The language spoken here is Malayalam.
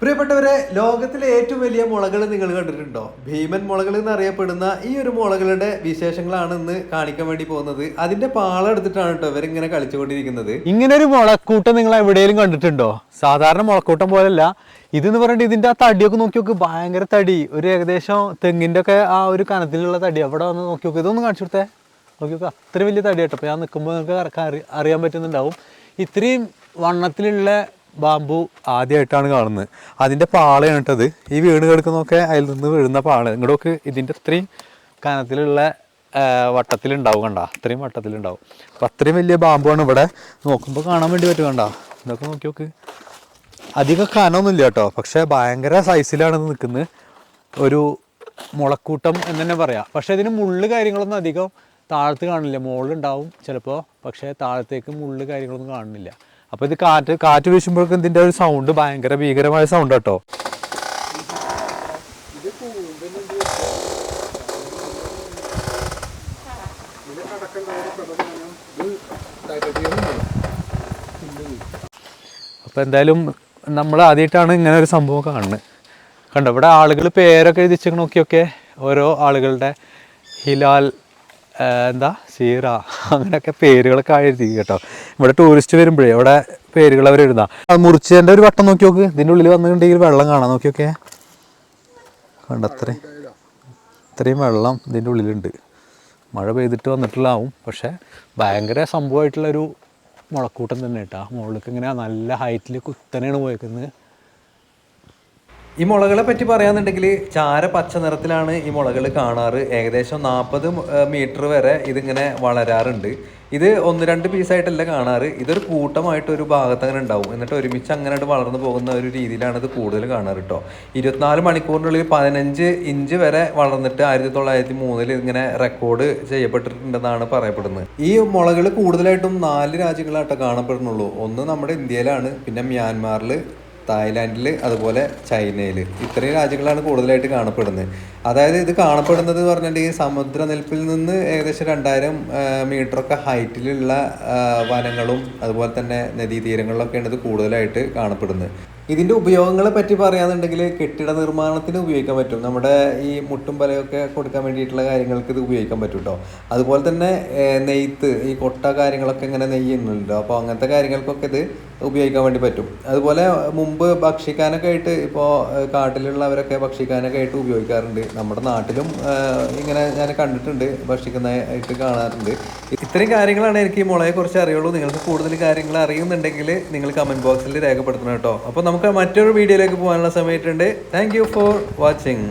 പ്രിയപ്പെട്ടവരെ ലോകത്തിലെ ഏറ്റവും വലിയ മുളകൾ നിങ്ങൾ കണ്ടിട്ടുണ്ടോ? ഭീമൻ മുളകൾ എന്നറിയപ്പെടുന്ന ഈ ഒരു മുളകളുടെ വിശേഷങ്ങളാണ് ഇന്ന് കാണിക്കാൻ വേണ്ടി പോകുന്നത്. അതിന്റെ പാളം എടുത്തിട്ടാണ് കേട്ടോ ഇവരിങ്ങനെ കളിച്ചുകൊണ്ടിരിക്കുന്നത്. ഇങ്ങനെ ഒരു മുളക്കൂട്ടം നിങ്ങൾ എവിടെയെങ്കിലും കണ്ടിട്ടുണ്ടോ? സാധാരണ മുളക്കൂട്ടം പോലല്ല ഇതെന്ന് പറഞ്ഞിട്ട് ഇതിന്റെ ആ തടിയൊക്കെ നോക്കി നോക്ക് ഭയങ്കര തടി. ഒരു ഏകദേശം തെങ്ങിന്റെ ഒക്കെ ആ ഒരു കനത്തിലുള്ള തടി. അവിടെ വന്ന് നോക്കി നോക്ക്. ഇതൊന്ന് കാണിച്ചു കൊടുത്തേ. നോക്കി നോക്ക് അത്ര വലിയ തടി കേട്ടോ ഞാൻ നിൽക്കുമ്പോൾ നിങ്ങൾക്ക് അറിയാൻ പറ്റുന്നുണ്ടാവും. ഇത്രയും വണ്ണത്തിലുള്ള ബാമ്പു ആദ്യമായിട്ടാണ് കാണുന്നത്. അതിന്റെ പാളയാണ് ഇട്ടത് ഈ വീണ് കിടക്കുന്നതൊക്കെ അതിൽ നിന്ന് വീഴുന്ന പാള. ഇങ്ങോട്ടൊക്കെ ഇതിന്റെ ഇത്രയും കനത്തിലുള്ള വട്ടത്തിലുണ്ടാവും കണ്ട. അത്രയും വട്ടത്തിലുണ്ടാവും. അപ്പം അത്രയും വലിയ ബാമ്പുമാണ് ഇവിടെ. നോക്കുമ്പോൾ കാണാൻ വേണ്ടി പറ്റും കണ്ട. ഇതൊക്കെ നോക്കി നോക്ക്. അധികം കനമൊന്നുമില്ല കേട്ടോ. പക്ഷേ ഭയങ്കര സൈസിലാണ് നിൽക്കുന്നത്. ഒരു മുളക്കൂട്ടം എന്ന് തന്നെ പറയാം. പക്ഷേ ഇതിന് മുള്ള് കാര്യങ്ങളൊന്നും അധികം താഴത്ത് കാണില്ല. മുകളിലുണ്ടാവും ചിലപ്പോൾ പക്ഷേ താഴത്തേക്ക് മുള്ള് കാര്യങ്ങളൊന്നും കാണുന്നില്ല. അപ്പോൾ ഇത് കാറ്റ് കാറ്റ് വീശുമ്പോഴേക്കും ഇതിന്റെ ഒരു സൗണ്ട് ഭയങ്കര ഭീകരമായ സൗണ്ട് കേട്ടോ അപ്പോൾ എന്തായാലും നമ്മൾ ആദ്യമായിട്ടാണ് ഇങ്ങനെ ഒരു സംഭവം കാണുന്നത്. കണ്ടോ ഇവിടെ ആളുകൾ പേരൊക്കെ എഴുതിച്ചു നോക്കിയൊക്കെ ഓരോ ആളുകളുടെ ഹിലാൽ എന്താ? ഷീറ അങ്ങനെയൊക്കെ പേരുകളൊക്കെ എഴുതി കേട്ടോ. ഇവിടെ ടൂറിസ്റ്റ് വരുമ്പോഴേ ഇവിടെ പേരുകൾ അവർ എഴുതാം മുറിച്ചതിന്റെ ഒരു വട്ടം നോക്കി നോക്ക്. ഇതിന്റെ ഉള്ളിൽ വന്നിട്ടുണ്ടെങ്കിൽ വെള്ളം കാണാം. നോക്കിയൊക്കെ കണ്ട അത്രയും ഇത്രയും വെള്ളം ഇതിന്റെ ഉള്ളിലുണ്ട്. മഴ പെയ്തിട്ട് വന്നിട്ടുള്ളതാവും. പക്ഷേ ഭയങ്കര സംഭവമായിട്ടുള്ളൊരു മുളക്കൂട്ടം തന്നെ കേട്ടോ. മുകളിലേക്ക് ഇങ്ങനെ നല്ല ഹൈറ്റിൽ കുത്തനെയാണ് പോയേക്കുന്നത്. ഈ മുളകളെ പറ്റി പറയാന്നുണ്ടെങ്കിൽ ചാര പച്ച നിറത്തിലാണ് ഈ മുളകൾ കാണാറ്. ഏകദേശം നാൽപ്പത് മീറ്റർ വരെ ഇതിങ്ങനെ വളരാറുണ്ട്. ഇത് ഒന്ന് രണ്ട് പീസായിട്ടല്ല കാണാറ്. ഇതൊരു കൂട്ടമായിട്ട് ഒരു ഭാഗത്ത് അങ്ങനെ ഉണ്ടാവും. എന്നിട്ട് ഒരുമിച്ച് അങ്ങനെ വളർന്നു പോകുന്ന ഒരു രീതിയിലാണ് ഇത് കൂടുതൽ കാണാറ് കേട്ടോ ഇരുപത്തിനാല് മണിക്കൂറിനുള്ളിൽ പതിനഞ്ച് ഇഞ്ച് വരെ വളർന്നിട്ട് ആയിരത്തി തൊള്ളായിരത്തി മൂന്നിൽ ഇങ്ങനെ റെക്കോർഡ് ചെയ്യപ്പെട്ടിട്ടുണ്ടെന്നാണ് പറയപ്പെടുന്നത്. ഈ മുളകൾ കൂടുതലായിട്ടും നാല് രാജ്യങ്ങളാട്ടോ കാണപ്പെടുന്നുള്ളൂ. ഒന്ന് നമ്മുടെ ഇന്ത്യയിലാണ് പിന്നെ മ്യാൻമാറിൽ തായ്ലാൻഡിൽ അതുപോലെ ചൈനയിൽ ഇത്രയും രാജ്യങ്ങളാണ് കൂടുതലായിട്ട് കാണപ്പെടുന്നത്. അതായത് ഇത് കാണപ്പെടുന്നത് എന്ന് പറഞ്ഞിട്ടുണ്ടെങ്കിൽ സമുദ്രനിൽപ്പിൽ നിന്ന് ഏകദേശം രണ്ടായിരം മീറ്ററൊക്കെ ഹൈറ്റിലുള്ള വനങ്ങളും അതുപോലെ തന്നെ നദീതീരങ്ങളിലൊക്കെയാണ് ഇത് കൂടുതലായിട്ട് കാണപ്പെടുന്നത്. ഇതിന്റെ ഉപയോഗങ്ങളെ പറ്റി പറയുകയാണെന്നുണ്ടെങ്കിൽ കെട്ടിട നിർമ്മാണത്തിന് ഉപയോഗിക്കാൻ പറ്റും. നമ്മുടെ ഈ മുട്ടും പലയൊക്കെ കൊടുക്കാൻ വേണ്ടിയിട്ടുള്ള കാര്യങ്ങൾക്ക് ഇത് ഉപയോഗിക്കാൻ പറ്റും കേട്ടോ അതുപോലെ തന്നെ നെയ്ത്ത് ഈ കൊട്ട കാര്യങ്ങളൊക്കെ ഇങ്ങനെ നെയ്യുന്നുണ്ടോ. അപ്പോൾ അങ്ങനത്തെ കാര്യങ്ങൾക്കൊക്കെ ഇത് ഉപയോഗിക്കാൻ വേണ്ടി പറ്റും. അതുപോലെ മുമ്പ് ഭക്ഷിക്കാനൊക്കെ ആയിട്ട് ഇപ്പോൾ കാട്ടിലുള്ളവരൊക്കെ ഭക്ഷിക്കാനൊക്കെ ആയിട്ട് ഉപയോഗിക്കാറുണ്ട്. നമ്മുടെ നാട്ടിലും ഇങ്ങനെ ഞാൻ കണ്ടിട്ടുണ്ട് ഭക്ഷിക്കുന്നതായിട്ട് കാണാറുണ്ട്. ഇത്രയും കാര്യങ്ങളാണ് എനിക്ക് ഈ മുളയെ കുറിച്ച് അറിയുള്ളൂ. നിങ്ങൾക്ക് കൂടുതൽ കാര്യങ്ങൾ അറിയുന്നുണ്ടെങ്കിൽ നിങ്ങൾ കമന്റ് ബോക്സിൽ രേഖപ്പെടുത്തണം കേട്ടോ. അപ്പോൾ നമുക്ക് മറ്റൊരു വീഡിയോയിലേക്ക് പോകാനുള്ള സമയത്തുണ്ട് താങ്ക് ഫോർ വാച്ചിങ്